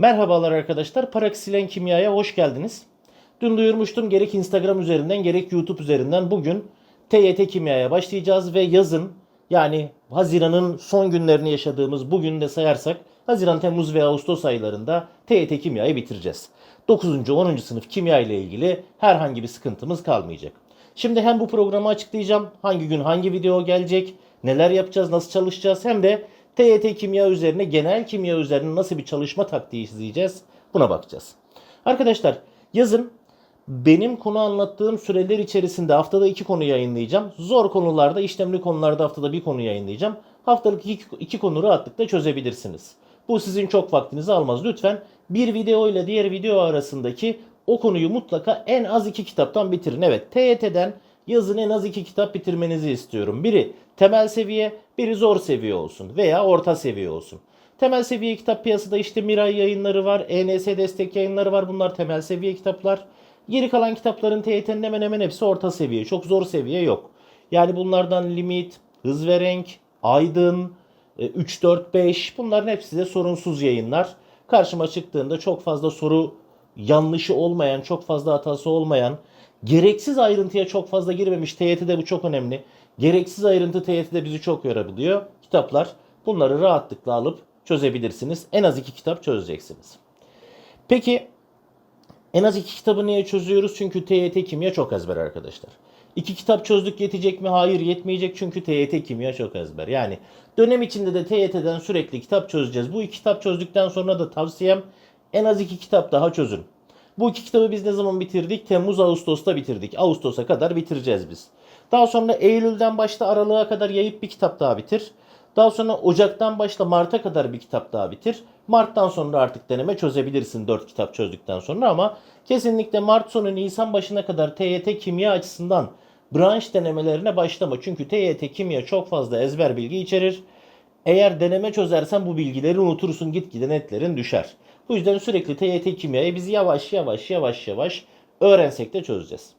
Merhabalar arkadaşlar. Paraksilen Kimya'ya hoş geldiniz. Dün duyurmuştum gerek Instagram üzerinden gerek YouTube üzerinden bugün TYT Kimya'ya başlayacağız ve yazın yani Haziran'ın son günlerini yaşadığımız bugün de sayarsak Haziran, Temmuz ve Ağustos aylarında TYT Kimya'yı bitireceğiz. 9. 10. sınıf kimya ile ilgili herhangi bir sıkıntımız kalmayacak. Şimdi hem bu programı açıklayacağım. Hangi gün hangi video gelecek, neler yapacağız, nasıl çalışacağız hem de TYT kimya üzerine, genel kimya üzerine nasıl bir çalışma taktiği izleyeceğiz buna bakacağız. Arkadaşlar yazın benim konu anlattığım süreler içerisinde haftada iki konu yayınlayacağım. Zor konularda, işlemli konularda haftada bir konu yayınlayacağım. Haftalık iki, iki konu rahatlıkla çözebilirsiniz. Bu sizin çok vaktinizi almaz. Lütfen bir video ile diğer video arasındaki o konuyu mutlaka en az iki kitaptan bitirin. Evet TYT'den yazın en az iki kitap bitirmenizi istiyorum. Biri temel seviye, biri zor seviye olsun veya orta seviye olsun. Temel seviye kitap piyasada işte Miray yayınları var, ENS destek yayınları var. Bunlar temel seviye kitaplar. Geri kalan kitapların TYT'nin hemen hemen hepsi orta seviye. Çok zor seviye yok. Yani bunlardan limit, hız ve renk, aydın, 3, 4, 5 bunların hepsi de sorunsuz yayınlar. Karşıma çıktığında çok fazla soru yanlışı olmayan, çok fazla hatası olmayan, gereksiz ayrıntıya çok fazla girmemiş. TYT'de bu çok önemli. Gereksiz ayrıntı TYT'de bizi çok yorabiliyor. Kitaplar bunları rahatlıkla alıp çözebilirsiniz. En az iki kitap çözeceksiniz. Peki en az iki kitabı niye çözüyoruz? Çünkü TYT kimya çok ezber arkadaşlar. İki kitap çözdük yetecek mi? Hayır yetmeyecek çünkü TYT kimya çok ezber. Yani dönem içinde de TYT'den sürekli kitap çözeceğiz. Bu iki kitap çözdükten sonra da tavsiyem en az iki kitap daha çözün. Bu iki kitabı biz ne zaman bitirdik? Temmuz Ağustos'ta bitirdik. Ağustos'a kadar bitireceğiz biz. Daha sonra Eylül'den başta Aralık'a kadar yayıp bir kitap daha bitir. Daha sonra Ocak'tan başla Mart'a kadar bir kitap daha bitir. Mart'tan sonra artık deneme çözebilirsin 4 kitap çözdükten sonra ama kesinlikle Mart sonu Nisan başına kadar TYT kimya açısından branş denemelerine başlama. Çünkü TYT kimya çok fazla ezber bilgi içerir. Eğer deneme çözersen bu bilgileri unutursun gitgide netlerin düşer. Bu yüzden sürekli TYT kimyayı biz yavaş yavaş yavaş yavaş öğrensek de çözeceğiz.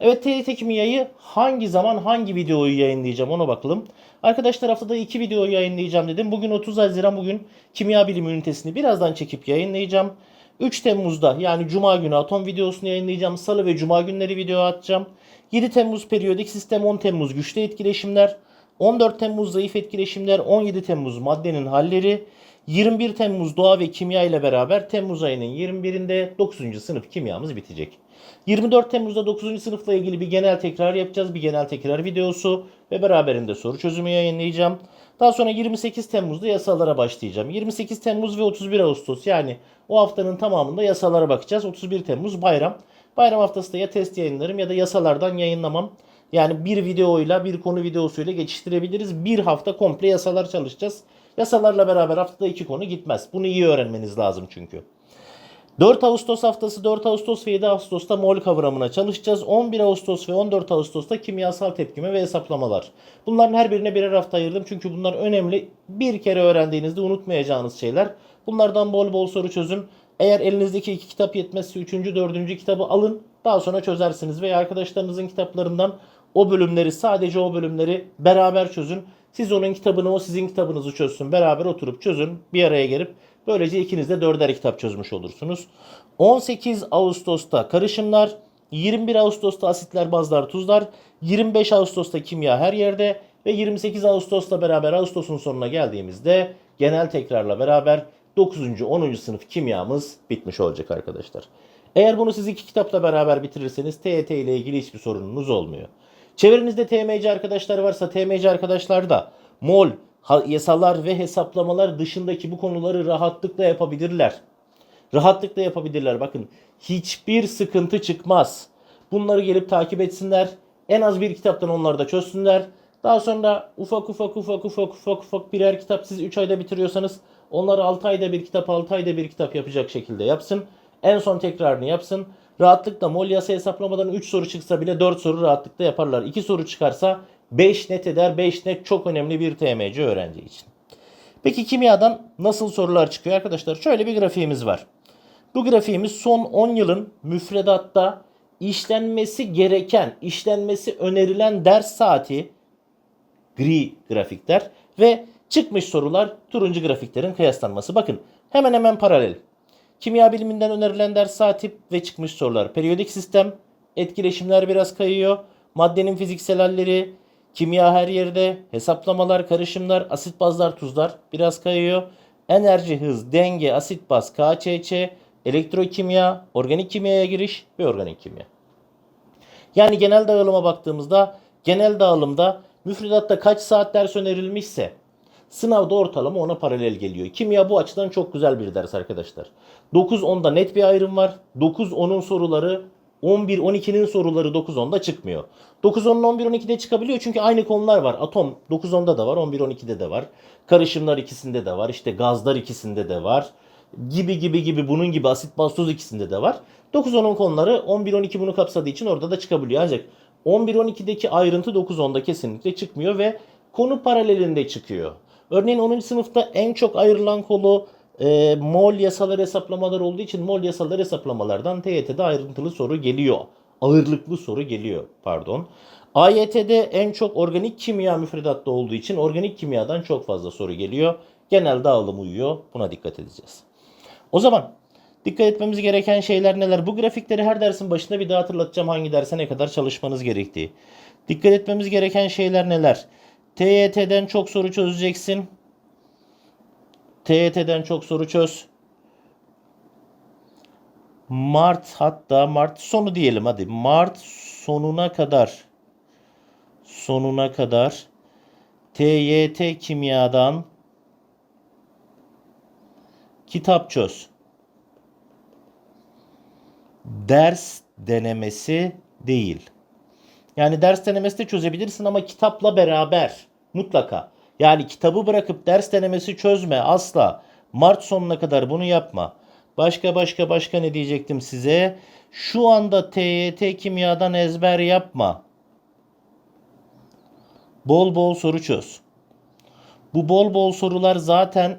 Evet TYT kimyayı hangi zaman hangi videoyu yayınlayacağım ona bakalım. Arkadaşlar haftada iki video yayınlayacağım dedim. Bugün 30 Haziran bugün kimya bilimi ünitesini birazdan çekip yayınlayacağım. 3 Temmuz'da yani Cuma günü atom videosunu yayınlayacağım. Salı ve Cuma günleri video atacağım. 7 Temmuz periyodik sistem 10 Temmuz güçlü etkileşimler. 14 Temmuz zayıf etkileşimler. 17 Temmuz maddenin halleri. 21 Temmuz doğa ve kimya ile beraber Temmuz ayının 21'inde 9. sınıf kimyamız bitecek. 24 Temmuz'da 9. sınıfla ilgili bir genel tekrar yapacağız. Bir genel tekrar videosu ve beraberinde soru çözümü yayınlayacağım. Daha sonra 28 Temmuz'da yasalara başlayacağım. 28 Temmuz ve 31 Ağustos yani o haftanın tamamında yasalara bakacağız. 31 Temmuz bayram. Bayram haftası da ya test yayınlarım ya da yasalardan yayınlamam. Yani bir videoyla bir konu videosuyla geçiştirebiliriz. Bir hafta komple yasalar çalışacağız. Yasalarla beraber haftada iki konu gitmez. Bunu iyi öğrenmeniz lazım çünkü. 4 Ağustos haftası 4 Ağustos ve 7 Ağustos'ta mol kavramına çalışacağız. 11 Ağustos ve 14 Ağustos'ta kimyasal tepkime ve hesaplamalar. Bunların her birine birer hafta ayırdım çünkü bunlar önemli. Bir kere öğrendiğinizde unutmayacağınız şeyler. Bunlardan bol bol soru çözün. Eğer elinizdeki iki kitap yetmezse 3. 4. kitabı alın. Daha sonra çözersiniz veya arkadaşlarınızın kitaplarından o bölümleri sadece o bölümleri beraber çözün. Siz onun kitabını o sizin kitabınızı çözsün. Beraber oturup çözün. Bir araya gelip böylece ikiniz de dörder kitap çözmüş olursunuz. 18 Ağustos'ta karışımlar. 21 Ağustos'ta asitler, bazlar, tuzlar. 25 Ağustos'ta kimya her yerde. Ve 28 Ağustos'la beraber Ağustos'un sonuna geldiğimizde genel tekrarla beraber 9. 10. sınıf kimyamız bitmiş olacak arkadaşlar. Eğer bunu siz iki kitapla beraber bitirirseniz TET ile ilgili hiçbir sorununuz olmuyor. Çevrenizde TMC arkadaşlar varsa TMC arkadaşlar da mol, yasalar ve hesaplamalar dışındaki bu konuları rahatlıkla yapabilirler. Rahatlıkla yapabilirler. Bakın hiçbir sıkıntı çıkmaz. Bunları gelip takip etsinler. En az bir kitaptan onları da çözsünler. Daha sonra ufak ufak ufak ufak ufak ufak birer kitap siz 3 ayda bitiriyorsanız onları 6 ayda bir kitap 6 ayda bir kitap yapacak şekilde yapsın. En son tekrarını yapsın. Rahatlıkla mol yasa hesaplamadan 3 soru çıksa bile 4 soru rahatlıkla yaparlar. 2 soru çıkarsa 5 net eder. 5 net çok önemli bir TMC öğrenci için. Peki kimyadan nasıl sorular çıkıyor arkadaşlar? Şöyle bir grafiğimiz var. Bu grafiğimiz son 10 yılın müfredatta işlenmesi gereken, işlenmesi önerilen ders saati gri grafikler ve çıkmış sorular turuncu grafiklerin kıyaslanması. Bakın hemen hemen paralel. Kimya biliminden önerilen ders saati ve çıkmış sorular. Periyodik sistem, etkileşimler biraz kayıyor. Maddenin fiziksel halleri, kimya her yerde, hesaplamalar, karışımlar, asit bazlar, tuzlar biraz kayıyor. Enerji, hız, denge, asit baz, KÇÇ, elektrokimya, organik kimyaya giriş ve organik kimya. Yani genel dağılıma baktığımızda genel dağılımda müfredatta kaç saat ders önerilmişse sınavda ortalama ona paralel geliyor. Kimya bu açıdan çok güzel bir ders arkadaşlar. 9-10'da net bir ayrım var. 9-10'un soruları 11-12'nin soruları 9-10'da çıkmıyor. 9-10'un 11-12'de çıkabiliyor çünkü aynı konular var. Atom 9-10'da da var, 11-12'de de var. Karışımlar ikisinde de var. İşte gazlar ikisinde de var. Gibi gibi gibi bunun gibi asit baz tuz ikisinde de var. 9-10'un konuları 11-12 bunu kapsadığı için orada da çıkabiliyor. Ancak 11-12'deki ayrıntı 9-10'da kesinlikle çıkmıyor ve konu paralelinde çıkıyor. Örneğin 10. sınıfta en çok ayrılan konu e, mol yasaları hesaplamalar olduğu için mol yasaları hesaplamalardan TYT'de ayrıntılı soru geliyor. Ağırlıklı soru geliyor pardon. AYT'de en çok organik kimya müfredatta olduğu için organik kimyadan çok fazla soru geliyor. Genel dağılım uyuyor. Buna dikkat edeceğiz. O zaman dikkat etmemiz gereken şeyler neler? Bu grafikleri her dersin başında bir daha hatırlatacağım hangi derse ne kadar çalışmanız gerektiği. Dikkat etmemiz gereken şeyler neler? TYT'den çok soru çözeceksin. TYT'den çok soru çöz. Mart hatta Mart sonu diyelim hadi. Mart sonuna kadar sonuna kadar TYT kimyadan kitap çöz. Ders denemesi değil. Yani ders denemesi de çözebilirsin ama kitapla beraber mutlaka. Yani kitabı bırakıp ders denemesi çözme asla. Mart sonuna kadar bunu yapma. Başka başka başka ne diyecektim size? Şu anda TYT kimyadan ezber yapma. Bol bol soru çöz. Bu bol bol sorular zaten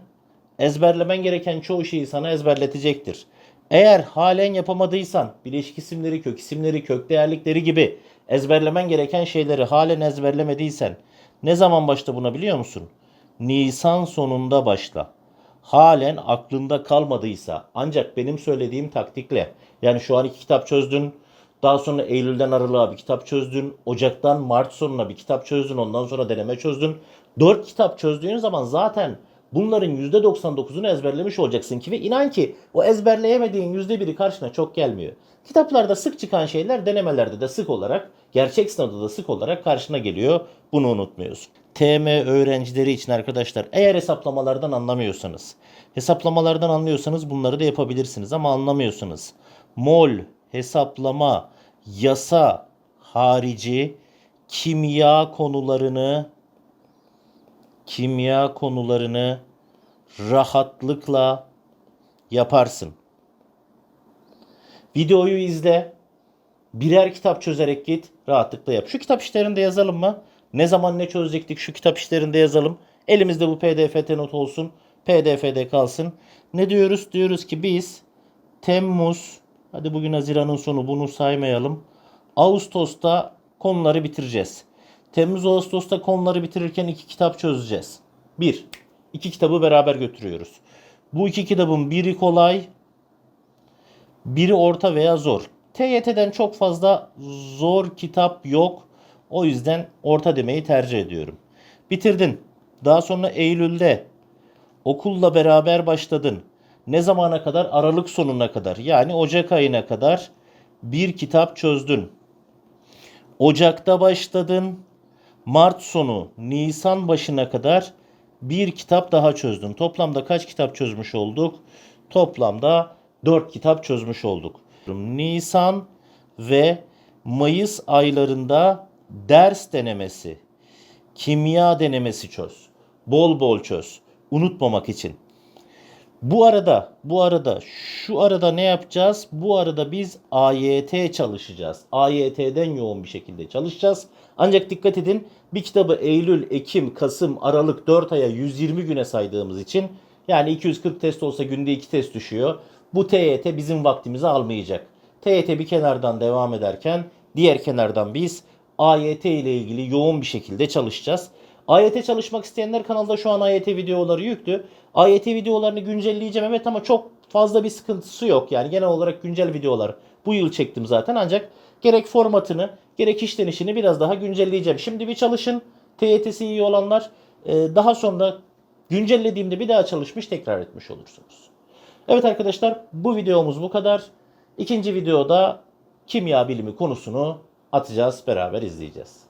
ezberlemen gereken çoğu şeyi sana ezberletecektir. Eğer halen yapamadıysan bileşik isimleri, kök isimleri, kök değerlikleri gibi ezberlemen gereken şeyleri halen ezberlemediysen ne zaman başla buna biliyor musun? Nisan sonunda başla. Halen aklında kalmadıysa ancak benim söylediğim taktikle yani şu an iki kitap çözdün. Daha sonra Eylül'den Aralık'a bir kitap çözdün. Ocak'tan Mart sonuna bir kitap çözdün. Ondan sonra deneme çözdün. Dört kitap çözdüğün zaman zaten bunların %99'unu ezberlemiş olacaksın ki ve inan ki o ezberleyemediğin %1'i karşına çok gelmiyor. Kitaplarda sık çıkan şeyler denemelerde de sık olarak, gerçek sınavda da sık olarak karşına geliyor. Bunu unutmuyorsun. TM öğrencileri için arkadaşlar eğer hesaplamalardan anlamıyorsanız, hesaplamalardan anlıyorsanız bunları da yapabilirsiniz ama anlamıyorsanız mol, hesaplama, yasa harici kimya konularını kimya konularını rahatlıkla yaparsın. Videoyu izle. Birer kitap çözerek git. Rahatlıkla yap. Şu kitap işlerinde yazalım mı? Ne zaman ne çözecektik şu kitap işlerinde yazalım. Elimizde bu pdf not olsun. pdf'de kalsın. Ne diyoruz? Diyoruz ki biz Temmuz, hadi bugün Haziran'ın sonu bunu saymayalım. Ağustos'ta konuları bitireceğiz. Temmuz Ağustos'ta konuları bitirirken iki kitap çözeceğiz. Bir, iki kitabı beraber götürüyoruz. Bu iki kitabın biri kolay, biri orta veya zor. TYT'den çok fazla zor kitap yok. O yüzden orta demeyi tercih ediyorum. Bitirdin. Daha sonra Eylül'de okulla beraber başladın. Ne zamana kadar? Aralık sonuna kadar. Yani Ocak ayına kadar bir kitap çözdün. Ocak'ta başladın. Mart sonu, Nisan başına kadar bir kitap daha çözdün. Toplamda kaç kitap çözmüş olduk? Toplamda 4 kitap çözmüş olduk. Nisan ve Mayıs aylarında ders denemesi, kimya denemesi çöz. Bol bol çöz. Unutmamak için. Bu arada, bu arada, şu arada ne yapacağız? Bu arada biz AYT çalışacağız. AYT'den yoğun bir şekilde çalışacağız. Ancak dikkat edin bir kitabı Eylül, Ekim, Kasım, Aralık 4 aya 120 güne saydığımız için yani 240 test olsa günde 2 test düşüyor. Bu TYT bizim vaktimizi almayacak. TYT bir kenardan devam ederken diğer kenardan biz AYT ile ilgili yoğun bir şekilde çalışacağız. AYT çalışmak isteyenler kanalda şu an AYT videoları yüklü. AYT videolarını güncelleyeceğim evet ama çok fazla bir sıkıntısı yok. Yani genel olarak güncel videolar bu yıl çektim zaten ancak gerek formatını gerek işlenişini biraz daha güncelleyeceğim. Şimdi bir çalışın. TYT'si iyi olanlar e, daha sonra güncellediğimde bir daha çalışmış tekrar etmiş olursunuz. Evet arkadaşlar bu videomuz bu kadar. İkinci videoda kimya bilimi konusunu atacağız beraber izleyeceğiz.